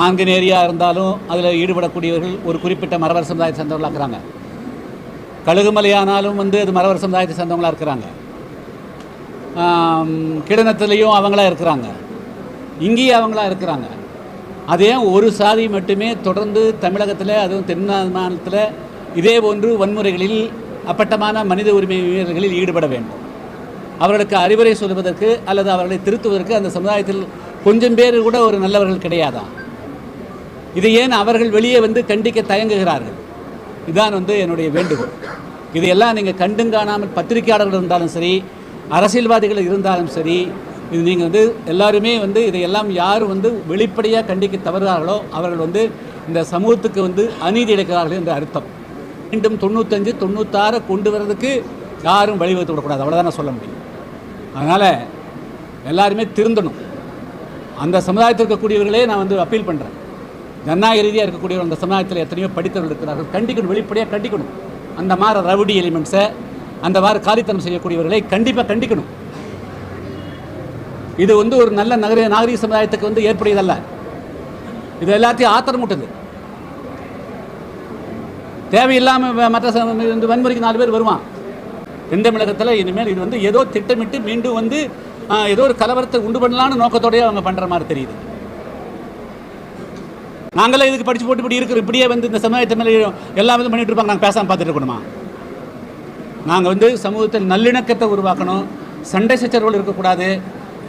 நான்கு இருந்தாலும் அதில் ஈடுபடக்கூடியவர்கள் ஒரு குறிப்பிட்ட மரவர் சமுதாயத்தை சேர்ந்தவர்களாக இருக்கிறாங்க. கழுகுமலையானாலும் வந்து அது மரவர் சமுதாயத்தை சேர்ந்தவங்களாக இருக்கிறாங்க. கிடனத்துலேயும் அவங்களா இருக்கிறாங்க. இங்கேயும் அவங்களா இருக்கிறாங்க. அதே ஒரு சாதி மட்டுமே தொடர்ந்து தமிழகத்தில் அதுவும் தென் மாநிலத்தில் இதே போன்று வன்முறைகளில் அப்பட்டமான மனித உரிமை வீரர்களில் ஈடுபட வேண்டும். அவர்களுக்கு அறிவுரை சொல்வதற்கு அல்லது அவர்களை திருத்துவதற்கு அந்த சமுதாயத்தில் கொஞ்சம் பேர் கூட ஒரு நல்லவர்கள் கிடையாதா? இதை ஏன் அவர்கள் வெளியே வந்து கண்டிக்க தயங்குகிறார்கள்? இதுதான் வந்து என்னுடைய வேண்டுகோள். இதையெல்லாம் நீங்கள் கண்டும் காணாமல் பத்திரிகையாளர்கள் இருந்தாலும் சரி அரசியல்வாதிகள் இருந்தாலும் சரி இது நீங்கள் வந்து எல்லாருமே வந்து இதையெல்லாம் யார் வந்து வெளிப்படையாக கண்டிக்க தவறுகிறார்களோ அவர்கள் வந்து இந்த சமூகத்துக்கு வந்து அநீதி இழைக்கிறார்கள் என்ற அர்த்தம். மீண்டும் தொண்ணூத்தஞ்சு தொண்ணூத்தாறு கொண்டு வர்றதுக்கு யாரும் வழிவகுத்து விடக்கூடாது. அவ்வளோதான் நான் சொல்ல முடியும். அதனால் எல்லாருமே திருந்தணும். அந்த சமுதாயத்தில் இருக்கக்கூடியவர்களே நான் வந்து அப்பீல் பண்ணுறேன் ஜனநாயக ரீதியாக இருக்கக்கூடிய அந்த சமுதாயத்தில் எத்தனையோ படித்தவர்கள் இருக்கிறார்கள். கண்டிக்கணும் வெளிப்படையாக கண்டிக்கணும். அந்த மாதிரி ரவுடி எலிமெண்ட்ஸை அந்த மாதிரி காலித்தனம் செய்யக்கூடியவர்களை கண்டிப்பாக கண்டிக்கணும். இது வந்து ஒரு நல்ல நகர நாகரிக சமுதாயத்துக்கு வந்து ஏற்புடையதல்ல. இது எல்லாத்தையும் ஆத்திரமூட்டுது. தேவையில்லாமல் மற்ற இந்த வன்முறைக்கு நாலு பேர் வருவான். தென் மிளகத்தில் இனிமேல் இது வந்து ஏதோ திட்டமிட்டு மீண்டும் வந்து ஏதோ ஒரு கலவரத்தை உண்டு பண்ணலான்னு நோக்கத்தோடயே அவங்க பண்ணுற மாதிரி தெரியுது. நாங்களே இதுக்கு படிச்சு போட்டு இப்படி இருக்கிற இப்படியே வந்து இந்த சமுதாயத்தை மேலே எல்லாம் வந்து பண்ணிட்டு இருப்பாங்க. நாங்கள் பேசாமல் பார்த்துட்டு இருக்கணுமா? நாங்கள் வந்து சமூகத்தில் நல்லிணக்கத்தை உருவாக்கணும். சண்டை சச்சரவுகள் இருக்கக்கூடாது.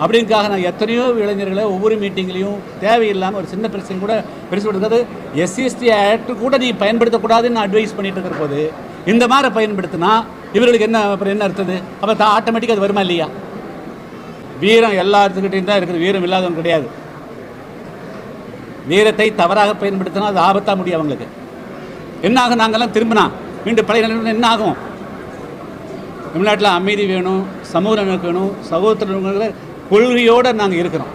அப்படிங்காக நான் எத்தனையோ இளைஞர்களை ஒவ்வொரு மீட்டிங்லேயும் தேவையில்லாமல் ஒரு சின்ன பிரச்சனை கூட பெருசு கொடுக்காது. எஸ்சிஎஸ்டி ஆக்ட் கூட நீ பயன்படுத்தக்கூடாதுன்னு நான் அட்வைஸ் பண்ணிட்டு இருக்கிற போது இந்த மாதிரி பயன்படுத்தினா இவர்களுக்கு என்ன அப்புறம் என்ன அர்த்தது அப்போ தான் ஆட்டோமேட்டிக்காக அது வருமா இல்லையா? வீரம் எல்லாத்துக்கிட்டையும் தான் இருக்குது. வீரம் இல்லாதவங்க கிடையாது. நேரத்தை தவறாக பயன்படுத்தினா அது ஆபத்தாக முடியும் அவங்களுக்கு. என்ன ஆகும் நாங்கள்லாம் திரும்பினா மீண்டும் பழைய நிலைமை என்ன ஆகும்? தமிழ்நாட்டில் அமைதி வேணும் சமூக நலனுக்கு வேணும் சகோதரங்கிற கொள்கையோடு நாங்கள் இருக்கிறோம்.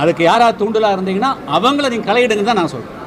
அதுக்கு யாராவது தூண்டலாக இருந்தீங்கன்னா அவங்கள நீங்கள் கலையிடுங்க தான் நான் சொல்கிறேன்